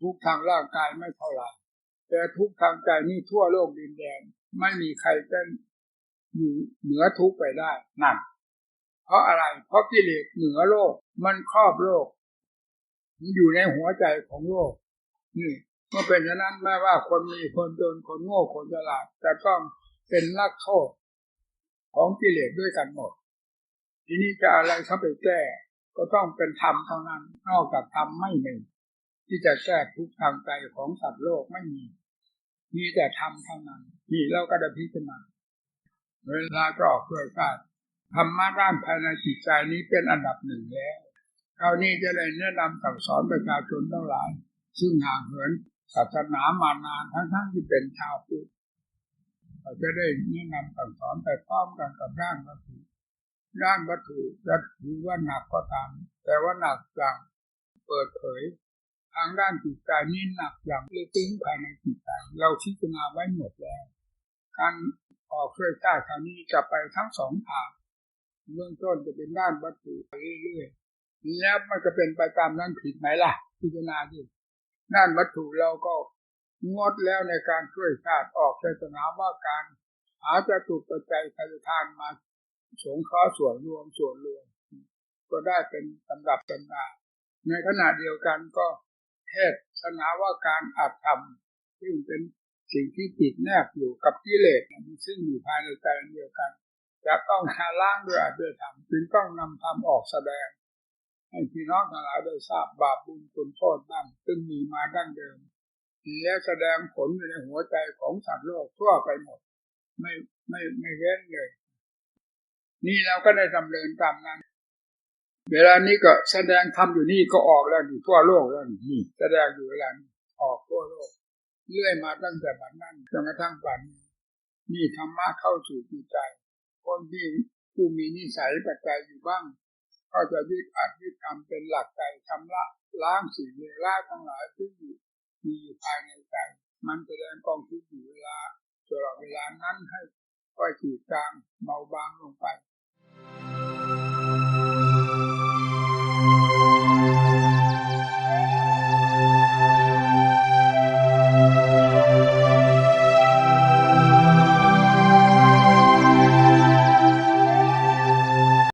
ทุกทางร่างกายไม่เท่าไหร่แต่ทุกทางใจนี่ทั่วโลกดินแดนไม่มีใครจะอยู่เหนือทุกไปได้นั่นเพราะอะไร เพราะกิเลสเหนือโลก มันครอบโลก มันอยู่ในหัวใจของโลก นี่เมื่อเป็นฉะนั้นแม้ว่าคนมีคนจนคนโง่คนฉลาดจะต้องเป็นนักโทษของกิเลสด้วยกันหมด ทีนี้จะอะไรเข้าไปแก้ ก็ต้องเป็นธรรมเท่านั้นนอกจากธรรมไม่มี ที่จะแก้ทุกทางใจของสัตว์โลกไม่มี มีแต่ธรรมเท่านั้นนี่เราก็ได้พิจารณาเวลาก็ออกด้วยกันธรรมะด้านภายในจิตใจนี้เป็นอันดับหนึ่งแล้วคราวนี้จะได้แนะนำสั่งสอนประชาชนทั้งหลาย ซึ่งห่างเหินศาสนามานานทั้งๆที่เป็นชาวพุทธเราจะได้แนะนำสั่งสอนไปพร้อมกันกับร่างวัตถุร่างวัตถุจะถือว่าหนักก็ตาม แต่ว่าหนักอย่างเปิดเผย ทางด้านจิตใจนี่หนักอย่างลึกซึ้งภายในจิตใจเราพิจารณาไว้หมดแล้ว การออกช่วยชาติคราวนี้จะไปทั้งสองทางเบื้องต้นจะเป็นด้านวัตถุไปเรื่อยๆแล้วมันจะเป็นไปตามนั้นผิดไหมล่ะ พิจารณาดิด้านวัตถุเราก็งดแล้วในการช่วยชาติออกเทศนาว่าการหาจะถูกปัจจัยทายทานมาสงเคราะห์ส่วนรวมส่วนรวม ก็ได้เป็นลำดับตำนาในขณะเดียวกันก็ เทศนาว่าการอัดทำซึ่งเป็นสิ่งที่ติดแนบอยู่กับกิเลสซึ่งอยู่ภายในใจเดียวกัน จะต้องหาล้างด้วยอัดด้วยธรรมจึงต้องนำธรรมออกแสดง ให้พี่น้องทั้งหลายได้ทราบบาปบุญคุณโทษบ้างซึ่งมีมาดั้งเดิมและแสดงผลอยู่ในหัวใจของสัตว์โลกทั่วไปหมด ไม่ไม่ไม่เว้นเลย นี่เราก็ได้ดำเนินตามนั้น เวลานี้ก็แสดงทำอยู่นี่ก็ออกแล้วอยู่ทั่วโลกแล้วนี่แสดงอยู่เวลานี้ออกทั่วโลกเรื่อยมาตั้งแต่บัดนั้นจนกระทั่งปัจจุบันนี่ธรรมะเข้าสู่จิตใจ คนที่ผู้มีนิสัยปัจจัยอยู่บ้าง ก็จะยึดอัดยึดทำเป็นหลักใจชำระล้างสิ่งเลวร้ายทั้งหลายที่อยู่มีอยู่ภายในใจ มันแสดงกองทุกอยู่เวลาตลอดเวลานั้นให้ค่อยขีดจางเบาบางลงไป